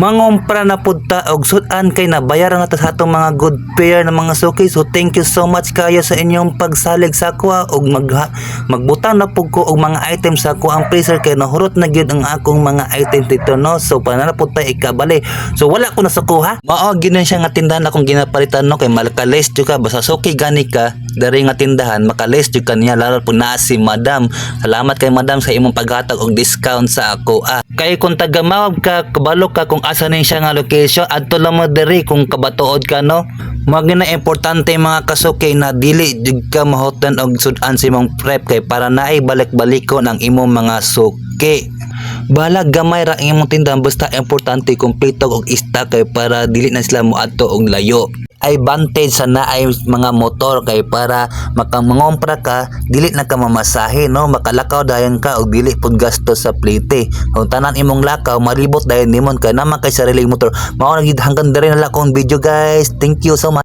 mangumpra na pud ta og sudan kay nabayaran na ta sa atong mga good pair na mga suki. So thank you so much kayo sa inyong pagsalig sa ah, og mag magbutang na pud ko og mga items sa ako ang freezer kay nahurot na gyud ang akong mga items dito no? So para na pud ta ikabali. So wala ko na sukuha mao ginan siya nga tindahan akong ginapalitan no? Kay malakalis jud ka. Basta suki gani ka dari nga tindahan makalis jud ka niya. Lalo pud naa si madam. Salamat kay madam sa imong paghatag og discount sa ako ah kay kung tagamawag ka kabalo ka kung asa ning siya nga location? Adto lang mo diri kung kabatuod ka no? Mga na importante mga kasuki na dili jud ka mahotan og sudan sa imong prep kay para naay balik-baliko ng imong mga suki. Bahala gamay ra ang imong tindahan basta importante kumpleto og stock kay para dili na sila moadto og layo ay advantage sa naay mga motor kay para makamangompra ka dili na ka mamasahe no? Makalakaw dayon ka og dili pud gasto sa plite kung tanan imong lakaw maribot dayon nimon kay naman kay sariling motor. Mao na gid hanggang diri na lang akong video guys. Thank you so much